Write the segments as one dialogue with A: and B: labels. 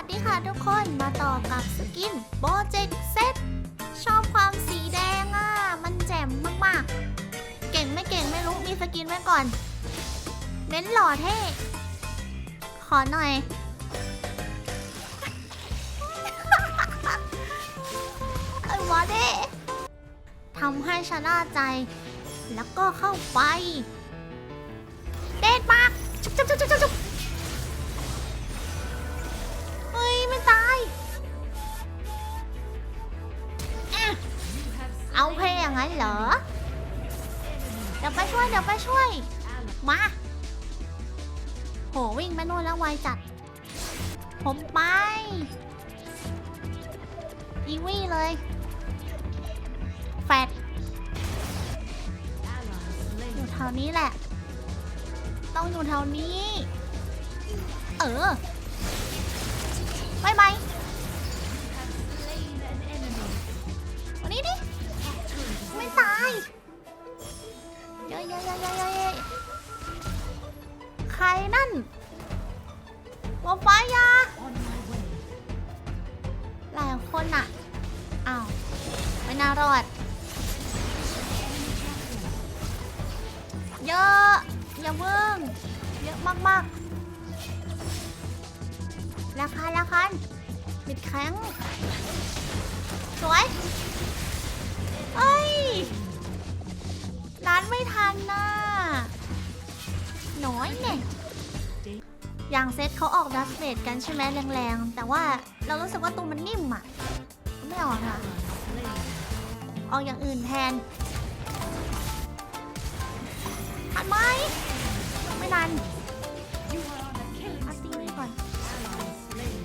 A: วัสดีค่ะทุกคนมาต่อกับสกินโปรเจกต์เซตชอบความสีแดงอะ มันแจ่มมากๆ เก่งไม่เก่งไม่รู้ มีสกินไว้ก่อน เน้นหล่อเท่ ขอหน่อย ไอ้วอเด้ทำให้ชนะใจ แล้วก็เข้าไป เด็ดมาก จุ๊บจุ๊บจุ๊บจุ๊บ นั้นเหรอ เดี๋ยวไปช่วยเดี๋ยวไปช่วย มา โหวิ่งไปนู่นแล้วไวจัด ผมไป อีวี่เลย แฟดอยู่แถวนี้แหละ ต้องอยู่แถวนี้ เออ นอะอ้าว ไม่น่ารอด เยอะ อย่าเพิ่งเยอะมากๆราคาราคาบิดแข็ง สวย เอ้ย ร้านไม่ทันน่ะน้อยเนี่ย อย่างเซตเขาออกดัสเบดกันใช่ไหมแรงๆ แต่ว่าเรารู้สึกว่าตัวมันนิ่มอะ ไม่ออกค่ะ ออกอย่างอื่นแทนทันไหมไม่ทันเอาตีไว้ก่อน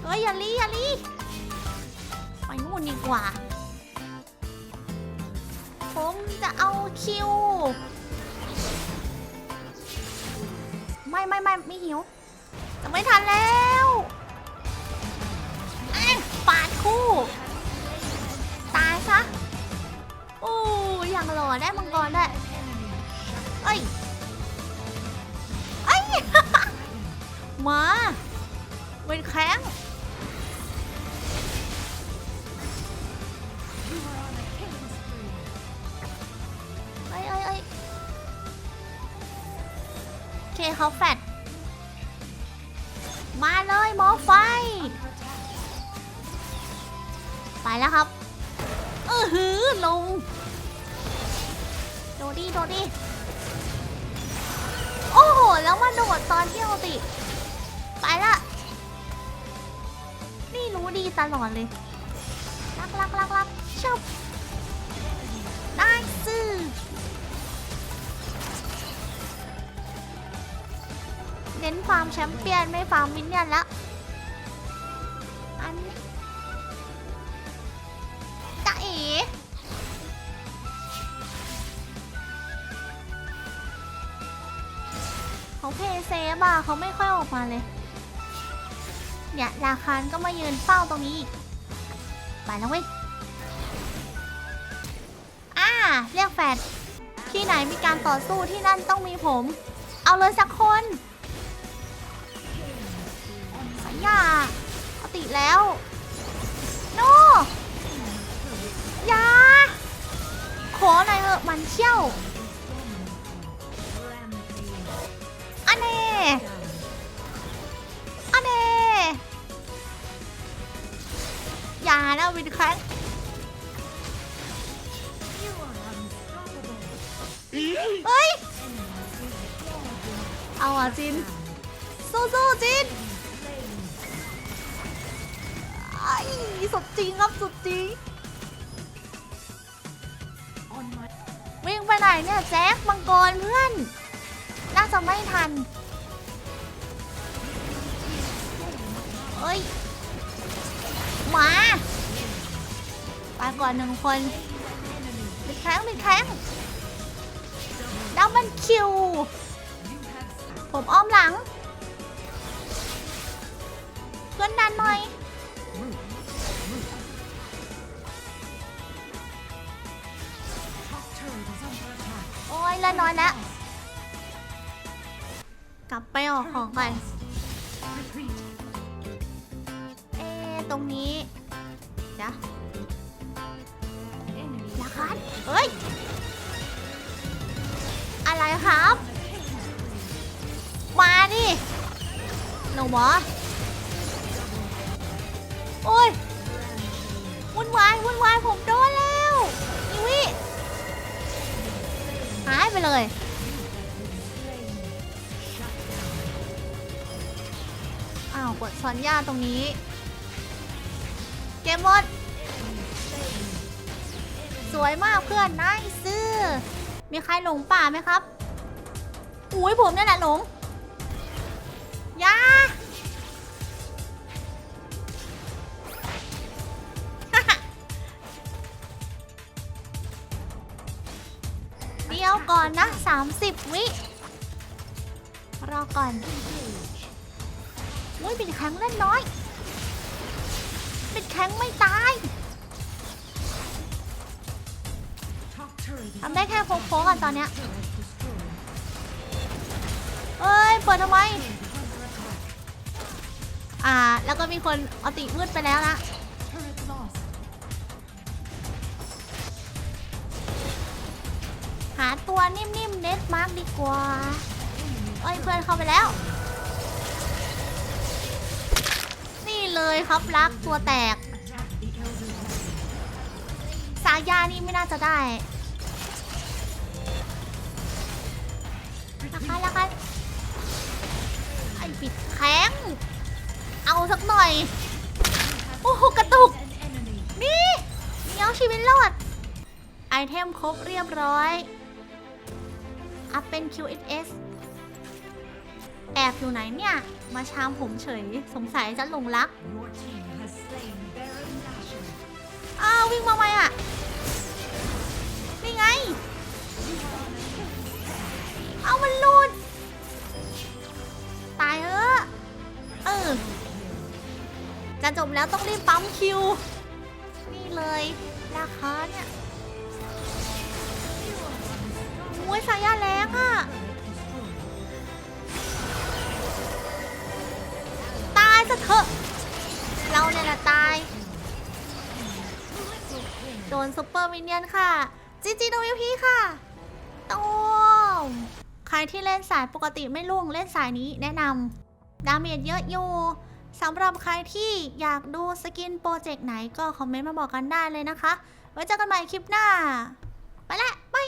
A: เฮ้ยอย่าลีอย่าลีไปนู่นดีกว่า ผมจะเอาคิว ไม่ไม่ไม่ไม่หิว จะไม่ทันแล้วเอ้ยปาดคู่ ตายซะโอ้ยอย่างหล่อได้มังกรได้วยเอ้ยเอ้ย มาเป็นแข้งเอ้ยเอ้ยเอ้ยโอเคเขาแฟด ไปแล้วครับ เออหือลง โดดีโดดีโอ้โห แล้วมาโดดตอนที่เอาติ ไปละนี่รู้ดีตลอดเลยรักรักรักรักชอบได้ซื่อเน้นฟาร์มแชมเปี้ยนไม่ฟาร์มวินเนี่ยนล้วอันนี้ เขาเพย์เซฟอะเขาไม่ค่อยออกมาเลย เนี่ยราคานก็มายืนเฝ้าตรงนี้อีกไปแล้วเว้ยอ่าเรียกแฟดที่ไหนมีการต่อสู้ที่นั่นต้องมีผม เอาเลยสักคนสัญญาเอาติแล้วโนยาขอหน่อยเถอะมันเชี่ยว อย่านะวินแคทเฮ้ย เอาอะจิน สู้ๆจินไอ้สุดจริงครับสุดจริง วิ่งไปไหนเนี่ยแจ็คมังกรเพื่อน น่าจะไม่ทันเอ้ย มาไปก่อนหนึ่งคนปิดแข้งปิดแข้งดับเบิลคิว ผมอ้อมหลัง เพื่อนดันหน่อย โอ้ยละน้อยแล้วกลับไปออกของก่อน จ้ะลาคันเอ้ย อะไรครับ มาดิหนูหมอโอ้ยวุ่นวายวุ่นวายผมโดนแล้วนิวิหายไปเลยอ้าวกดซอนย่าตรงนี้เกมหมด สวยมากเพื่อนนายซื้อ มีใครหลงป่าไหมครับ อุ้ยผมนี่แหละหลงยาเดี๋ยวก่อนนะ 30 วิ รอก่อนอุ้ยเป็นแข็งเล่นน้อย แข็งไม่ตายทำได้แค่โค้งๆกันตอนเนี้ยเอ้ย เปิดทำไม อ่า แล้วก็มีคนอติมืดไปแล้วนะหาตัวนิ่มๆ เน็ตมาร์กดีกว่า เอ้ย เพื่อนเข้าไปแล้ว นี่เลยครับรักตัวแตก ยานี่ไม่น่าจะได้นะคะแล้วกันไอ้ปิดแข้งเอาสักหน่อย โอ้โหกระตุก นี่เดี๋ยวชีวิตรอด ไอเทมครบเรียบร้อย อัพเป็น QSS แอบอยู่ไหนเนี่ย มาชามผมเฉย สงสัยจะหลงรัก
B: Your team has slain Baron Nashor.
A: อ้าววิ่งมาไหมอะ จบแล้วต้องรีบปั๊มคิว นี่เลยราคาเนี่ยโอ้ยสายยาแรงอะ ตายซะเถอะ เราเนี่ยแหละตาย โดนซุปเปอร์มินเนี่ยนค่ะ จีจีโดวิพีค่ะต้มใครที่เล่นสายปกติไม่ลุ่งเล่นสายนี้แนะนำดาเมจเยอะอยู่ สำหรับใครที่อยากดูสกินโปรเจกต์ไหนก็คอมเมนต์มาบอกกันได้เลยนะคะ ไว้เจอกันใหม่คลิปหน้า ไปละบาย